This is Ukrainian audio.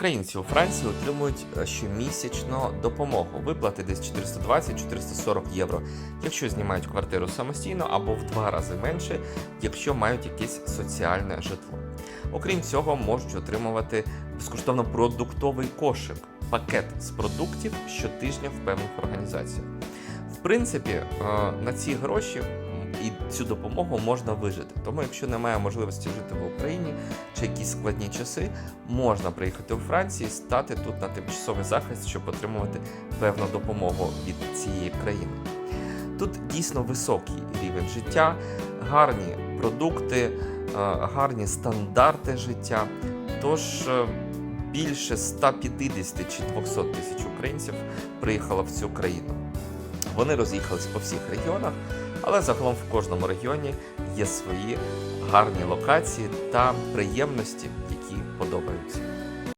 Українці у Франції отримують е, щомісячно допомогу. Виплати десь 420-440 євро, якщо знімають квартиру самостійно, або в два рази менше, якщо мають якесь соціальне житло. Окрім цього, можуть отримувати безкоштовно продуктовий кошик, пакет з продуктів щотижня в певних організаціях. В принципі, е, на ці гроші і цю допомогу можна вижити. Тому, якщо немає можливості жити в Україні чи якісь складні часи, можна приїхати у Францію і стати тут на тимчасовий захист, щоб отримувати певну допомогу від цієї країни. Тут дійсно високий рівень життя, гарні продукти, е, гарні стандарти життя. Тож е, більше 150 чи 200 тисяч українців приїхало в цю країну. Вони роз'їхались по всіх регіонах, але загалом в кожному регіоні є свої гарні локації та приємності, які подобаються.